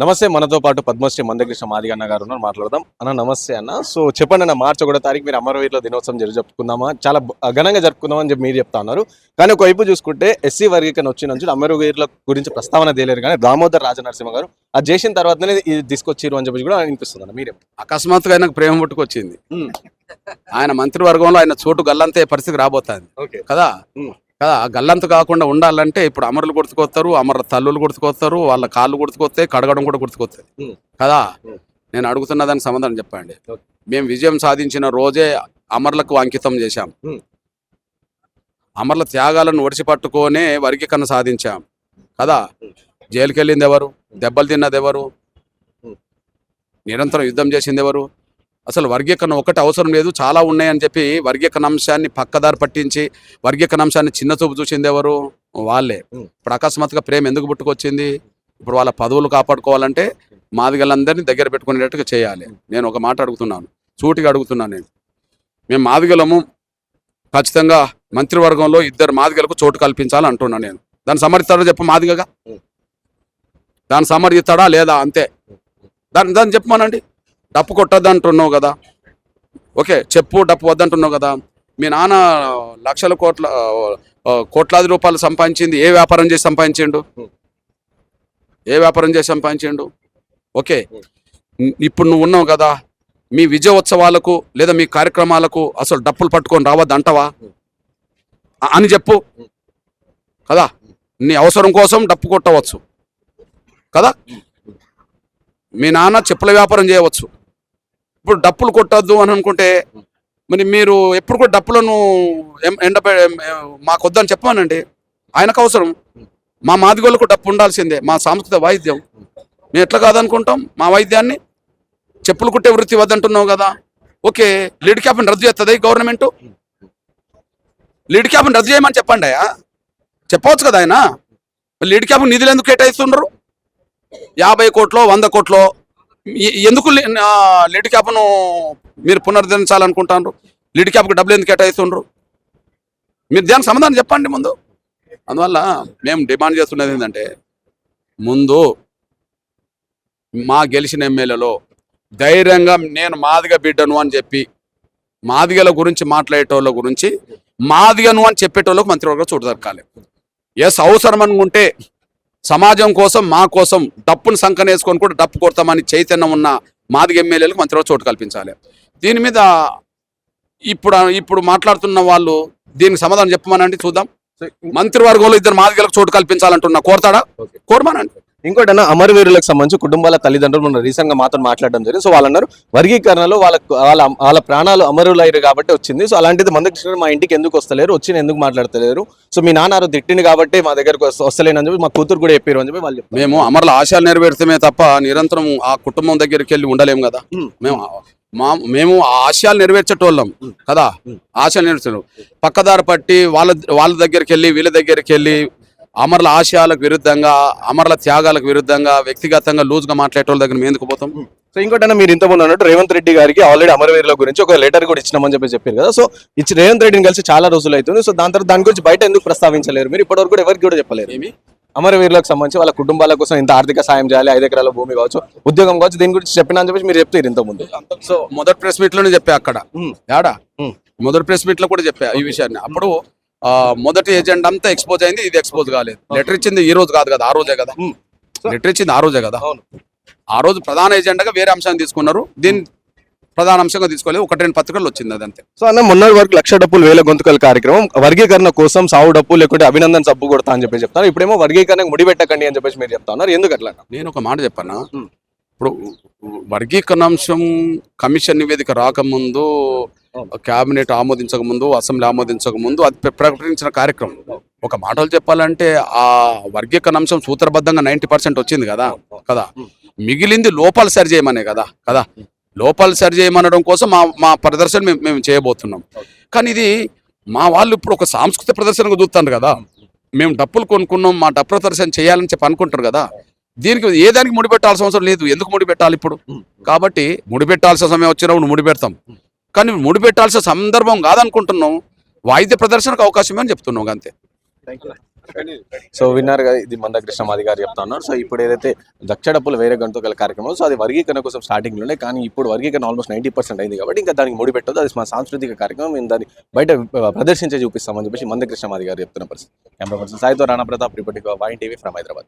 నమస్తే మనతో పాటు పద్మశ్రీ మందకృష్ణ మాదిగ అన్న గారు ఉన్నారు మాట్లాడదాం. అన్న నమస్తే అన్న. సో చెప్పండి అన్న మార్చి ఒకటో తారీఖు మీరు అమరవీరుల దినోత్సవం జరుగు చెప్పుకుందామా చాలా ఘనంగా జరుపుకుందాం అని చెప్పి మీరు చెప్తా ఉన్నారు. కానీ ఒకవైపు చూసుకుంటే ఎస్సీ వర్గీకరణ వచ్చిన నుంచి అమరవీరుల గురించి ప్రస్తావన తేలేరు కానీ దామోదర్ రాజనరసింహ గారు అది చేసిన తర్వాతనే ఇది తీసుకొచ్చిరు అని చెప్పి కూడా అనిపిస్తుంది అన్న. మీరే? అకస్మాత్తుగా ఆయనకు ప్రేమ పుట్టుకొచ్చింది. ఆయన మంత్రివర్గంలో ఆయన చోటు గల్లంతే పరిస్థితి రాబోతుంది. కదా. కదా గల్లంత కాకుండా ఉండాలంటే ఇప్పుడు అమరులు గుర్తుకొస్తారు అమర తల్లులు గుర్తుకొస్తారు వాళ్ళ కాళ్ళు గుర్తుకొస్తాయి కడగడం కూడా గుర్తుకొస్తాయి ఉమ్. కదా. నేను అడుగుతున్న దానికి సమాధానం చెప్పండి. మేము విజయం సాధించిన రోజే అమరులకు అంకితం చేశాం. అమరుల త్యాగాలను ఒడిసి పట్టుకొనే వర్గీకరణ సాధించాం కదా. జైలుకి వెళ్ళింది ఎవరు దెబ్బలు తిన్నది ఎవరు. నిరంతరం యుద్ధం చేసింది ఎవరు అసలు వర్గీకరణ ఒకటి అవసరం లేదు చాలా ఉన్నాయని చెప్పి వర్గీకరణ అంశాన్ని పక్కదారి పట్టించి వర్గీకరణ అంశాన్ని చిన్న చూపు చూసింది ఎవరు? వాళ్ళే. ఇప్పుడు అకస్మాత్తుగా ప్రేమ ఎందుకు పుట్టుకొచ్చింది? ఇప్పుడు వాళ్ళ పదవులు కాపాడుకోవాలంటే మాదిగలందరినీ దగ్గర పెట్టుకునేటట్టుగా చేయాలి. నేను ఒక మాట అడుగుతున్నాను. సూటిగా అడుగుతున్నాను నేను. మేము మాదిగలము ఖచ్చితంగా మంత్రివర్గంలో ఇద్దరు మాదిగలకు చోటు కల్పించాలి అంటున్నాను నేను. దాన్ని సమర్థిస్తాడో చెప్పు మాదిగగా. దాన్ని సమర్థిస్తాడా లేదా? అంతే. దాన్ని దాన్ని చెప్పమానండి. డప్పు కొట్టద్దు అంటున్నావు కదా. ఓకే చెప్పు డప్పు వద్దంటున్నావు కదా. మీ నాన్న లక్షల కోట్ల కోట్లాది రూపాయలు సంపాదించింది. ఏ వ్యాపారం చేసి సంపాదించిండు? ఏ వ్యాపారం చేసి సంపాదించిండు? ఓకే ఇప్పుడు నువ్వు ఉన్నావు కదా. మీ విజయోత్సవాలకు లేదా మీ కార్యక్రమాలకు అసలు డప్పులు పట్టుకొని రావద్దు అంటవా అని చెప్పు. కదా నీ అవసరం కోసం డప్పు కొట్టవచ్చు. కదా మీ నాన్న చెప్పుల వ్యాపారం చేయవచ్చు. ఇప్పుడు డప్పులు కొట్టద్దు అని అనుకుంటే మరి మీరు ఎప్పుడు కూడా డప్పులను ఎం- ఎండబె మాకు వద్దని చెప్పానండి ఆయనకు అవసరం. మా మాదిగోళ్ళకు డప్పు ఉండాల్సిందే మా సాంస్కృతిక వాయిద్యం మేము ఎట్లా కాదనుకుంటాం? మా వాయిద్యాన్ని చెప్పులు కుట్టే వృత్తి వద్దంటున్నావు కదా. ఓకే లీడ్ క్యాప్ని రద్దు చేస్తుంది గవర్నమెంట్? లీడ్ క్యాప్ని రద్దు చేయమని చెప్పండి అయ్యా. చెప్పవచ్చు కదా ఆయన? లీడ్ క్యాప్ నిధులు ఎందుకు కేటాయిస్తుండ్రు? యాభై కోట్లో వంద కోట్లో ఎందుకు లిడ్ క్యాప్ను మీరు పునరుద్ధరించాలనుకుంటారు లిడ్ క్యాప్కి డబ్బులు ఎందుకు కేటాయిస్తుండ్రు? మీరు దానికి సమాధానం చెప్పండి ముందు. అందువల్ల మేము డిమాండ్ చేస్తున్నది ఏంటంటే ముందు మా గెలిచిన ఎమ్మెల్యేలో ధైర్యంగా నేను మాదిగ బిడ్డను అని చెప్పి మాదిగల గురించి మాట్లాడేటోళ్ళ గురించి మాదిగను అని చెప్పేటోళ్ళకు మంత్రివర్గం చోటు దొరకాలి ఎస్ అవసరం అనుకుంటే సమాజం కోసం మా కోసం డప్పును సంకనేసుకొని కూడా డప్పు కొడతామని చైతన్యం ఉన్న మాదిగ ఎమ్మెల్యేలకు మంత్రివర్గం చోటు కల్పించాలి. దీని మీద ఇప్పుడు ఇప్పుడు మాట్లాడుతున్న వాళ్ళు దీనికి సమాధానం చెప్పమనండి చూద్దాం. మంత్రివర్గంలో ఇద్దరు మాదిగలకు చోటు కల్పించాలంటున్నా. కోరతాడా. కోరమానండి. ఇంకోటి అన్న అమరవీరులకు సంబంధించి కుటుంబాల తల్లిదండ్రులు మొన్న రీసెంట్గా మాతో మాట్లాడడం జరిగింది సో వాళ్ళు అన్నారు వర్గీకరణలో వాళ్ళ వాళ్ళ వాళ్ళ ప్రాణాలు అమరులయ్యారు కాబట్టి వచ్చింది సో అలాంటిది మందకృష్ణ మా ఇంటికి ఎందుకు వస్తలేరు వచ్చి ఎందుకు మాట్లాడతలేరు సో మీ నాన్న ఆ రోజు తిట్టింది కాబట్టి మా దగ్గరకు వస్త- వస్తలేనని చెప్పి మా కూతురు కూడా చెప్పారు అని చెప్పి వాళ్ళు. మేము అమరుల ఆశయాలు నెరవేర్తమే తప్ప నిరంతరం ఆ కుటుంబం దగ్గరికి వెళ్ళి ఉండలేము కదా. మేము మా మేము ఆ ఆశయాలు నెరవేర్చేటోళ్ళం. కదా ఉమ్. ఆశయాలు నెరవేర్చడం పక్కదారి పట్టి వాళ్ళ వాళ్ళ దగ్గరికి వెళ్ళి వీళ్ళ దగ్గరికి వెళ్ళి అమరుల ఆశయాలకు విరుద్ధంగా అమరుల త్యాగాలకు విరుద్ధంగా వ్యక్తిగతంగా లూజ్గా మాట్లాడేటోళ్ళ దగ్గర మేము ఎందుకు పోతాం? సో ఇంకోటి మీరు ఇంతకుముందు అన్నట్టు రేవంత్ రెడ్డి గారికి ఆల్రెడీ అమరవీరుల గురించి ఒక లెటర్ కూడా ఇచ్చినామని చెప్పి చెప్పారు కదా. సో ఇచ్చి రేవంత్ రెడ్డిని కలిసి చాలా రోజులు అవుతుంది. సో దాని తర్వాత దాని గురించి బయట ఎందుకు ప్రస్తావించలేరు మీరు? ఇప్పటివరకు కూడా ఎవరికి కూడా చెప్పలేరు. ఏమి? అమరవీరులకు సంబంధించి వాళ్ళ కుటుంబాల కోసం ఇంత ఆర్థిక సాయం చేయాలి ఐదు ఎకరాల భూమి కావచ్చు ఉద్యోగం కావచ్చు దీని గురించి చెప్పినా అని చెప్పి మీరు చెప్తారు ఇంతకుముందు సో మొదటి ప్రెస్ మీట్లోనే చెప్పా అక్కడ. ఉమ్. మొదటి ప్రెస్ మీట్లో కూడా చెప్పా ఈ విషయాన్ని. అప్పుడు మొదటి ఏజెండా అంతా ఎక్స్పోజ్ అయింది ఇది ఎక్స్పోజ్ కాలేదు. లెటర్ ఇచ్చింది ఈ రోజు కాదు కదా ఆ రోజే కదా. లెటర్ ఇచ్చింది ఆ రోజే కదా. అవును. ఆ రోజు ప్రధాన ఎజెండాగా వేరే అంశాన్ని తీసుకున్నారు. దీన్ని ప్రధాన అంశంగా తీసుకోలేదు. ఒకటి రెండు పత్రికలు వచ్చింది అదంతే సో అన్న మొన్నటి వరకు లక్ష డప్పులు వేల గొంతుకల కార్యక్రమం వర్గీకరణ కోసం సావు డప్పు లేకుంటే అభినందన సబ్బు కొడతా అని చెప్పి చెప్తాను ఇప్పుడేమో వర్గీకరణకు ముడిపెట్టకండి అని చెప్పేసి మీరు చెప్తా ఉన్నారు ఎందుకు అట్లా నేను ఒక మాట చెప్పాను. ఇప్పుడు వర్గీకరణ అంశం కమిషన్ నివేదిక రాకముందు. కేబినెట్ ఆమోదించక ముందు అసెంబ్లీ ఆమోదించక ముందు అది ప్ర- ప్రకటించిన కార్యక్రమం. ఒక మాటలు చెప్పాలంటే ఆ వర్గీకరణ అంశం సూత్రబద్ధంగా నైంటీ పర్సెంట్ వచ్చింది కదా కదా. మిగిలింది లోపాలు సరి చేయమనే కదా కదా. లోపాలు సరి చేయమనడం కోసం మా మా ప్రదర్శన మేము మేము చేయబోతున్నాం. కానీ ఇది మా వాళ్ళు ఇప్పుడు ఒక సాంస్కృతిక ప్రదర్శనకు చూస్తాను కదా. మేము డప్పులు కొనుక్కున్నాం మా డప్పు ప్రదర్శన చేయాలని చెప్పి అనుకుంటారు కదా. దీనికి ఏ దానికి ముడిపెట్టాల్సిన అవసరం లేదు. ఎందుకు ముడిపెట్టాలి ఇప్పుడు. కాబట్టి ముడిపెట్టాల్సిన సమయం వచ్చినప్పుడు ముడిపెడతాం. కానీ ముడిపెట్టాల్సిన సందర్భం కాదనుకుంటున్నాం. వాయిద్య ప్రదర్శనకు అవకాశమే అని చెప్తున్నాం అంతే. సో విన్నారు కదా ఇది మందకృష్ణ మాది గారు చెప్తా ఉన్నారు. సో ఇప్పుడు ఏదైతే దక్షడప్పులు వేరే గంటూ గల కార్యక్రమం సో అది వర్గీకరణ కోసం స్టార్టింగ్లోనే కానీ ఇప్పుడు వర్గీకరణ ఆల్మోస్ట్ నైంటీ పర్సెంట్ అయింది కాబట్టి ఇంకా దానికి ముడి పెట్టదు అది మా సాంస్కృతిక కార్యక్రమం. మేము దాన్ని బయట ప్రదర్శించే చూపిస్తామని చెప్పేసి మందకృష్ణ మాది గారు చెప్తున్న పరిస్థితి. కెమెరా పర్సన్ సాయితో రాణా ప్రతాప్ రిపోర్టింగ్ వైన్ టీవీ ఫ్రమ్ హైదరాబాద్.